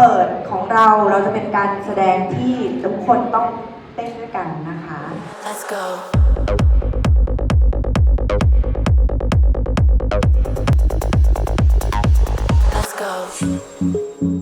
เปิดของเราเราจะเป็นการแสดงที่ทุกคนต้องเต้นด้วยกันนะคะ Let's go. Let's go.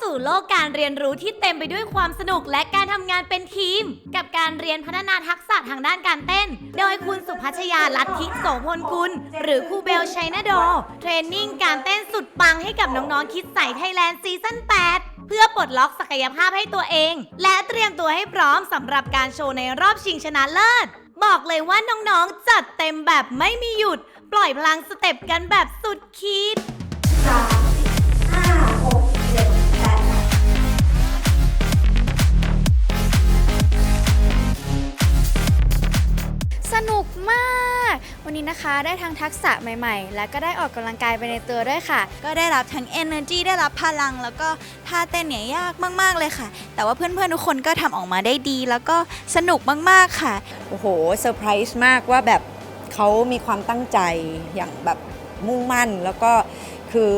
สู่โลกการเรียนรู้ที่เต็มไปด้วยความสนุกและการทำงานเป็นทีม กับการเรียนพัฒนาทักษะทางด้านการเต้น โดยคุณสุพัชยาลัทธิโสพลกุล หรือครูเบลชัยนาโดเทรนนิ่งการเต้นสุดปังให้กับน้องๆคิดใส่ไทยแลนด์ซีซั่น8เพื่อปลดล็อกศักยภาพให้ตัวเอง และเตรียมตัวให้พร้อมสำหรับการโชว์ในรอบชิงชนะเลิศ บอกเลยว่าน้องๆ จัดเต็มแบบไม่มีหยุด ปล่อยพลังสเต็ปกันแบบสุดขีด วันนี้นะคะได้ทั้งทักษะใหม่ๆ และก็ได้ออกกำลังกายไปในตัวด้วยค่ะ ก็ได้รับทั้ง energy ได้รับพลัง แล้วก็ท่าเต้นเนี่ยยากมาก ๆ เลยค่ะ แต่ว่าเพื่อนๆ ทุกคนก็ทำออกมาได้ดี แล้วก็สนุกมากๆค่ะ โอ้โหเซอร์ไพรส์มากว่าแบบเขามีความตั้งใจอย่างแบบมุ่งมั่นแล้วก็คือ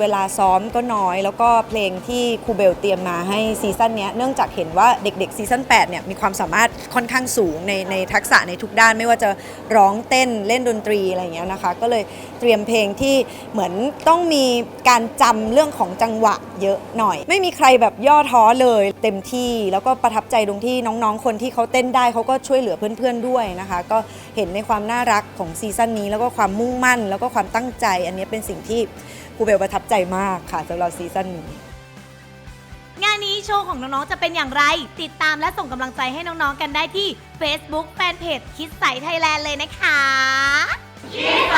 เวลาซ้อมก็น้อย แล้วก็เพลงที่ครูเบลเตรียมมาให้ซีซั่นเนี้ยเนื่องจากเห็นว่าเด็กๆซีซั่น8เนี่ยมีความสามารถค่อนข้างสูงในในทักษะในทุกด้าน ไม่ว่าจะร้องเต้นเล่นดนตรีอะไรอย่างเงี้ยนะคะ ก็เลยเตรียมเพลงที่เหมือนต้องมีการจำเรื่องของจังหวะเยอะหน่อย ไม่มีใครแบบย่อท้อเลยเต็มที่แล้วก็ประทับใจตรงที่น้องๆ คนที่เขาเต้นได้เขาก็ช่วยเหลือเพื่อนๆด้วยนะคะ ก็เห็นในความน่ารักของซีซั่นนี้แล้วก็ความมุ่งมั่น แล้วก็ความตั้งใจ อันนี้เป็นสิ่งที่ ครูเบลประทับใจมากค่ะสำหรับซีซั่นนี้ งานนี้โชว์ของน้อง ๆ จะเป็นอย่างไร ติดตามและส่งกำลังใจให้น้อง ๆ กันได้ที่ Facebook Fanpage คิดใสไทยแลนด์เลยนะคะ คิดใส